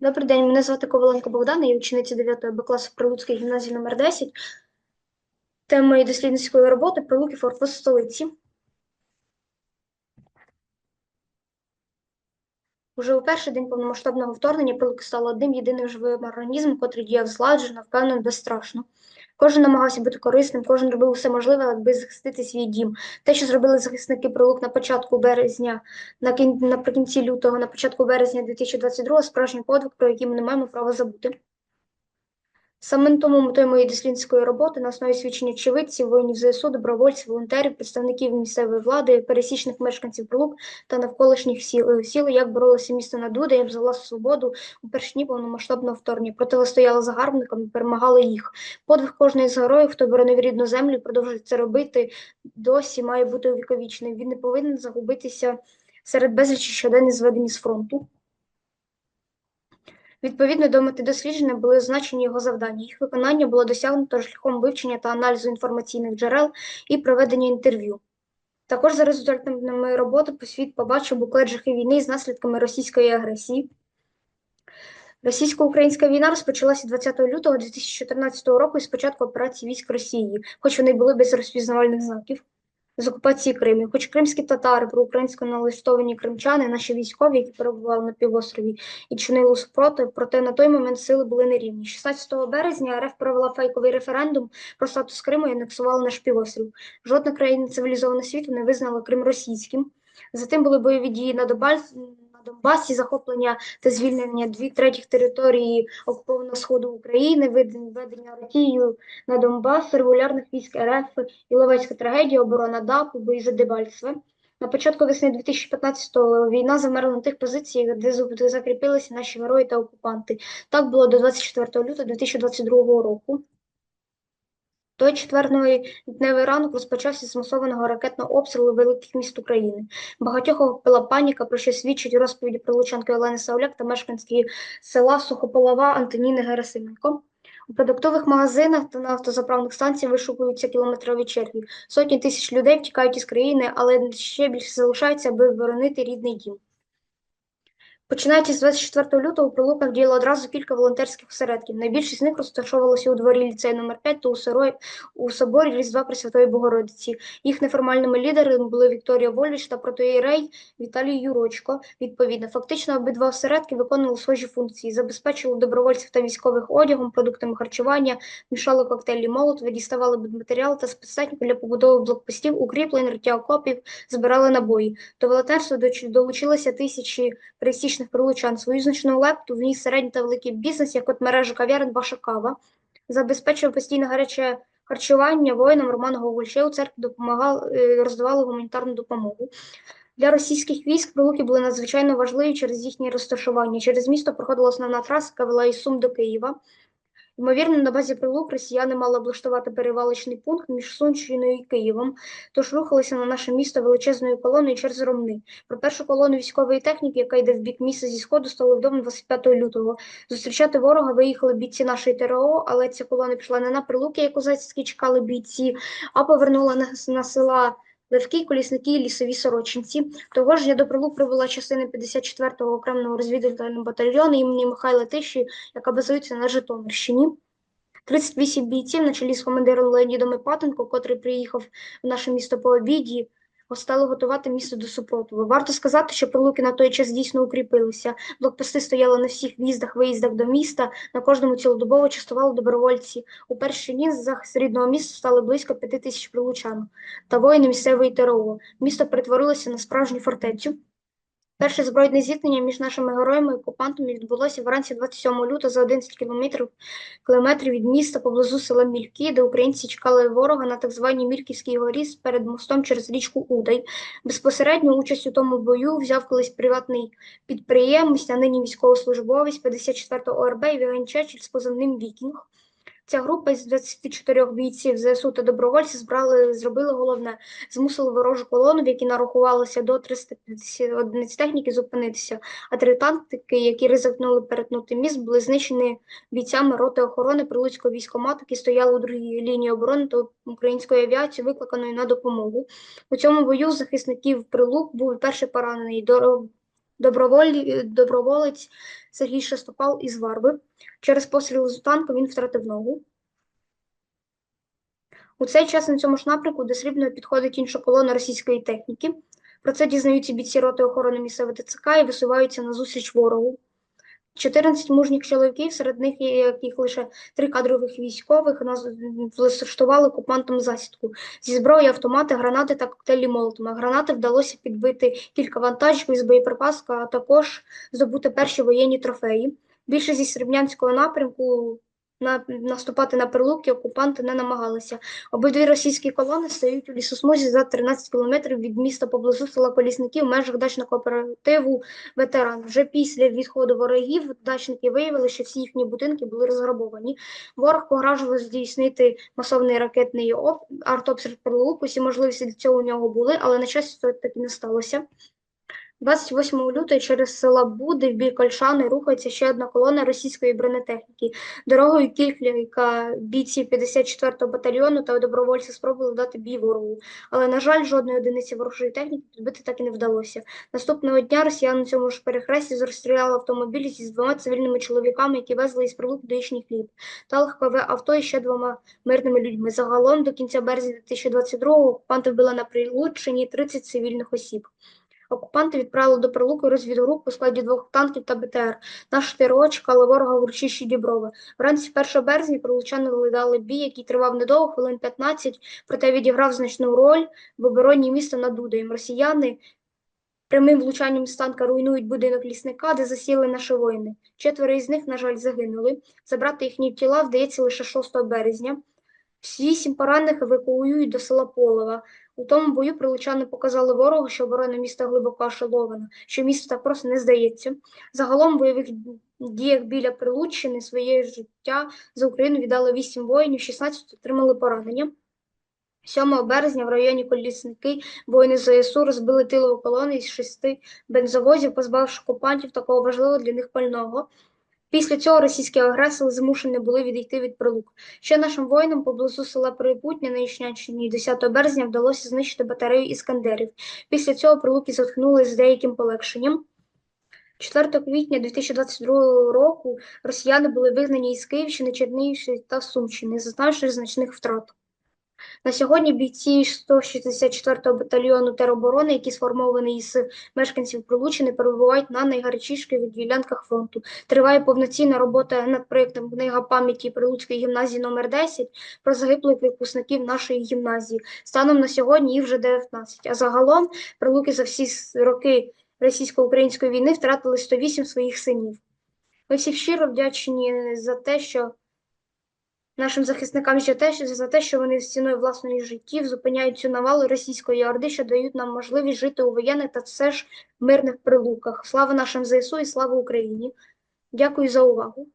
Добрий день, мене звати Коваленко Богдана, я учениця 9 Б класу Прилуцької гімназії номер 10. Тема моєї дослідницької роботи Прилуки форпост столиці. Уже у перший день повномасштабного вторгнення Прилуки стало одним єдиним живим організмом, котрий діяв зладжено, впевнено, безстрашно. Кожен намагався бути корисним, кожен робив усе можливе, аби захистити свій дім. Те, що зробили захисники Прилук на початку березня, на кін... наприкінці лютого, на початку березня 2022 справжній подвиг, про який ми не маємо права забути. Саме тому метою моєї дослідницької роботи на основі свідчень очевидців, воїнів ЗСУ, добровольців, волонтерів, представників місцевої влади, пересічних мешканців Прилук та навколишніх сіл, сіл як боролося місто над Дудаєм за власну свободу у перші дні повномасштабного вторгнення, протистояли загарбникам і перемагали їх. Подвиг кожної з героїв, хто боронив рідну землю продовжує це робити, досі має бути увіковічним. Він не повинен загубитися серед безлічі щоденних зведені з фронту. Відповідно до мети дослідження були означені його завдання. Їх виконання було досягнуто шляхом вивчення та аналізу інформаційних джерел і проведення інтерв'ю. Також за результатами роботи світ побачив буклет жахи війни з наслідками російської агресії. Російсько-українська війна розпочалася 20 лютого 2014 року із початку операції військ Росії, хоч вони були без розпізнавальних знаків з окупації Криму. Хоч кримські татари, проукраїнсько налистовані кримчани, наші військові, які перебували на півострові і чинили супротив, проте на той момент сили були нерівні. 16 березня РФ провела фейковий референдум про статус Криму і анексувала наш півострів. Жодна країна цивілізованого світу не визнала Крим російським. Затим були бойові дії на Добаль. Донбасі захоплення та звільнення дві третіх території окупованого сходу України, введення Росією на Донбас, регулярних військ РФ, Іловецька трагедія, оборона ДАПу, бої за Дебальцеве. На початку весни 2015-го війна замерла на тих позиціях, де закріпилися наші герої та окупанти. Так було до 24 лютого 2022 року. Той четвертий лютневий ранок розпочався з масованого ракетного обстрілу великих міст України. Багатьох охопила паніка, про що свідчать розповіді прилучанки Олени Сауляк та мешканські села Сухополова Антоніни Герасименко. У продуктових магазинах та на автозаправних станціях вишукуються кілометрові черги. Сотні тисяч людей втікають із країни, але ще більше залишаються, аби боронити рідний дім. Починаючи з 24 лютого у Прилуках діяло одразу кілька волонтерських осередків. Найбільшість з них розташовувалося у дворі ліцею номер 5 та у, Сирої, у соборі Різдва Пресвятої Богородиці. Їх неформальними лідерами були Вікторія Вольвіч та протоєрей Віталій Юрочко. Відповідно, фактично обидва осередки виконували схожі функції, забезпечували добровольців та військових одягом, продуктами харчування, мішали коктейлі молотова, діставали будматеріал та спецтехніку для побудови блокпостів, укріплень, риття окопів, збирали набої. До волонтерства долучилися тисячі пересічних пересічних прилучан свою значну лепту вніс середній та великий бізнес, як от мережа кав'ярин ваша кава, забезпечив постійне гаряче харчування воїнам Романа Гоголь. у церкві допомагав, е, роздавали гуманітарну допомогу. Для російських військ прилуки були надзвичайно важливі через їхнє розташування. Через місто проходила основна траса, яка вела із Сум до Києва. Ймовірно, на базі прилук росіяни мали облаштувати перевалочний пункт між Сумщиною і Києвом, тож рухалися на наше місто величезною колоною через Ромни. Про першу колону військової техніки, яка йде в бік міста зі сходу, стало відомо 25 лютого. Зустрічати ворога виїхали бійці нашої ТРО, але ця колона пішла не на прилуки, як у Зайцькі чекали бійці, а повернула на, на села. Левки, колісники лісові сорочинці. Того ж я до прилук прибула частина 54-го окремого розвідувального батальйону імені Михайла Тиші, яка базується на Житомирщині. 38 бійців на чолі з командиром Леонідом Іпатенко, котрий приїхав в наше місто по обіді, стали готувати місто до супротиву. Варто сказати, що прилуки на той час дійсно укріпилися. Блокпости стояли на всіх в'їздах, виїздах до міста, на кожному цілодобово частували добровольці. У перші дні з рідного міста стали близько п'яти тисяч прилучан та воїни місцевої ТРО. Місто перетворилося на справжню фортецю. Перше збройне зіткнення між нашими героями і окупантами відбулося вранці 27 лютого за 11 кілометрів кілометрів від міста поблизу села Мільки, де українці чекали ворога на так званій Мільківській горі перед мостом через річку Удай. Безпосередньо участь у тому бою взяв колись приватний підприємець, а нині військовослужбовець 54-го ОРБ Євген Чечель з позивним Вікінг. Ця група з 24 бійців ЗСУ та добровольців збрали, зробили головне, змусили ворожу колону, в якій нарахувалося до 350 одиниць техніки, зупинитися. А три танки, які ризикнули перетнути міст, були знищені бійцями роти охорони прилуцького військомату, які стояли у другій лінії оборони та української авіації, викликаної на допомогу. У цьому бою захисників прилук був перший поранений доброволі, доброволець Сергій Шестопал із Варви. Через постріл з танку він втратив ногу. У цей час на цьому ж напрямку до Срібної підходить інша колона російської техніки. Про це дізнаються бійці роти охорони місцевого ТЦК і висуваються на зустріч ворогу. 14 мужніх чоловіків, серед них є яких лише три кадрових військових, нас влаштували окупантам засідку зі зброї, автомати, гранати та коктейлі молотами. Гранати вдалося підбити кілька вантажів із боєприпаску, а також здобути перші воєнні трофеї. Більше зі Срібнянського напрямку на, наступати на прилуки окупанти не намагалися. Обидві російські колони стоять у лісосмузі за 13 кілометрів від міста поблизу села Колісники в межах дачного кооперативу ветеран. Вже після відходу ворогів дачники виявили, що всі їхні будинки були розграбовані. Ворог погрожував здійснити масовний ракетний артобстріл прилук. Усі можливості для цього у нього були, але на щастя так і не сталося. 28 лютого через села Буди в бік Кольшани рухається ще одна колона російської бронетехніки. Дорогою кілька бійців 54-го батальйону та добровольці спробували дати бій ворогу. Але, на жаль, жодної одиниці ворожої техніки підбити так і не вдалося. Наступного дня росіяни на цьому ж перехресті розстріляли автомобіль зі двома цивільними чоловіками, які везли із прилук до їхніх хліб, та легкове авто і ще двома мирними людьми. Загалом до кінця березня 2022-го окупанти вбили на Прилуччині 30 цивільних осіб. Окупанти відправили до Прилуки розвідгрупу у складі двох танків та БТР. Наш ТРО чекали ворога в урочищі Діброви. Вранці 1 березня прилучани видали бій, який тривав недовго, хвилин 15, проте відіграв значну роль в обороні міста над Дудаєм. Росіяни прямим влучанням з танка руйнують будинок лісника, де засіли наші воїни. Четверо із них, на жаль, загинули. Забрати їхні тіла вдається лише 6 березня. Всі Вісім поранених евакуюють до села Полова. У тому бою прилучани показали ворогу, що оборона міста глибоко ошелована, що місто так просто не здається. Загалом в бойових діях біля Прилуччини своє життя за Україну віддали 8 воїнів, 16 отримали поранення. 7 березня в районі Колісники воїни ЗСУ розбили тилову колону із шести бензовозів, позбавивши окупантів такого важливого для них пального. Після цього російські агресори змушені були відійти від прилук. Ще нашим воїнам поблизу села Припутня на Ічнянщині 10 березня вдалося знищити батарею іскандерів. Після цього прилуки зіткнули з деяким полегшенням. 4 квітня 2022 року росіяни були вигнані із Київщини, Чернігівщини та Сумщини, зазнавши значних втрат. На сьогодні бійці 164-го батальйону тероборони, які сформовані із мешканців Прилучини, перебувають на найгарячіших ділянках фронту. Триває повноцінна робота над проєктом Книга пам'яті Прилуцької гімназії номер 10 про загиблих випускників нашої гімназії. Станом на сьогодні їх вже 19. А загалом прилуки за всі роки російсько-української війни втратили 108 своїх синів. Ми всі щиро вдячні за те, що нашим захисникам за те, за те, що вони з ціною власної життів зупиняють цю навалу російської орди, що дають нам можливість жити у воєнних та все ж мирних прилуках. Слава нашим ЗСУ і слава Україні! Дякую за увагу.